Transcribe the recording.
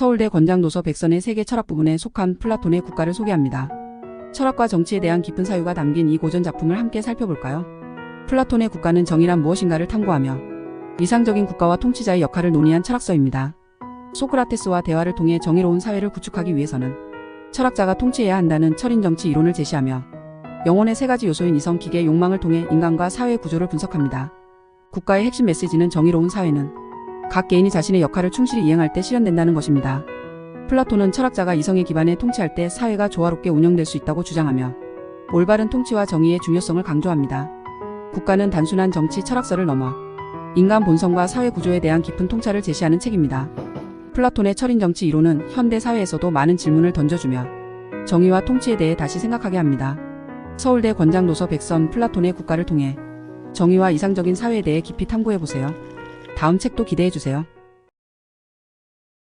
서울대 권장도서 백선의 세계 철학 부분에 속한 플라톤의 국가를 소개합니다. 철학과 정치에 대한 깊은 사유가 담긴 이 고전 작품을 함께 살펴볼까요? 플라톤의 국가는 정의란 무엇인가를 탐구하며 이상적인 국가와 통치자의 역할을 논의한 철학서입니다. 소크라테스와 대화를 통해 정의로운 사회를 구축하기 위해서는 철학자가 통치해야 한다는 철인 정치 이론을 제시하며 영혼의 세 가지 요소인 이성, 기계, 욕망을 통해 인간과 사회 구조를 분석합니다. 국가의 핵심 메시지는 정의로운 사회는 각 개인이 자신의 역할을 충실히 이행할 때 실현된다는 것입니다. 플라톤은 철학자가 이성에 기반해 통치할 때 사회가 조화롭게 운영될 수 있다고 주장하며 올바른 통치와 정의의 중요성을 강조합니다. 국가는 단순한 정치 철학서를 넘어 인간 본성과 사회 구조에 대한 깊은 통찰을 제시하는 책입니다. 플라톤의 철인 정치 이론은 현대 사회에서도 많은 질문을 던져주며 정의와 통치에 대해 다시 생각하게 합니다. 서울대 권장도서 백선 플라톤의 국가를 통해 정의와 이상적인 사회에 대해 깊이 탐구해보세요. 다음 책도 기대해주세요.